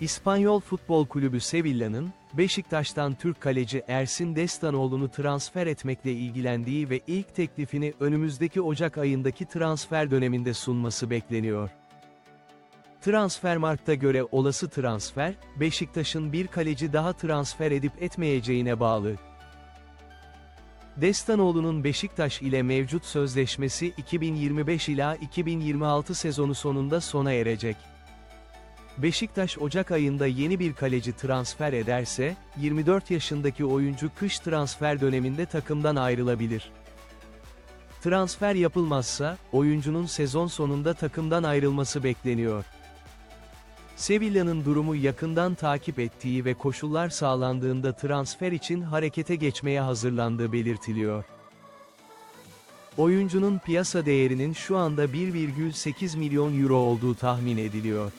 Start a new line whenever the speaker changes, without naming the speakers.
İspanyol Futbol Kulübü Sevilla'nın, Beşiktaş'tan Türk kaleci Ersin Destanoğlu'nu transfer etmekle ilgilendiği ve ilk teklifini önümüzdeki Ocak ayındaki transfer döneminde sunması bekleniyor. Transfermarkt'a göre olası transfer, Beşiktaş'ın bir kaleci daha transfer edip etmeyeceğine bağlı. Destanoğlu'nun Beşiktaş ile mevcut sözleşmesi 2025 ila 2026 sezonu sonunda sona erecek. Beşiktaş Ocak ayında yeni bir kaleci transfer ederse, 24 yaşındaki oyuncu kış transfer döneminde takımdan ayrılabilir. Transfer yapılmazsa, oyuncunun sezon sonunda takımdan ayrılması bekleniyor. Sevilla'nın durumu yakından takip ettiği ve koşullar sağlandığında transfer için harekete geçmeye hazırlandığı belirtiliyor. Oyuncunun piyasa değerinin şu anda 1,8 milyon euro olduğu tahmin ediliyor.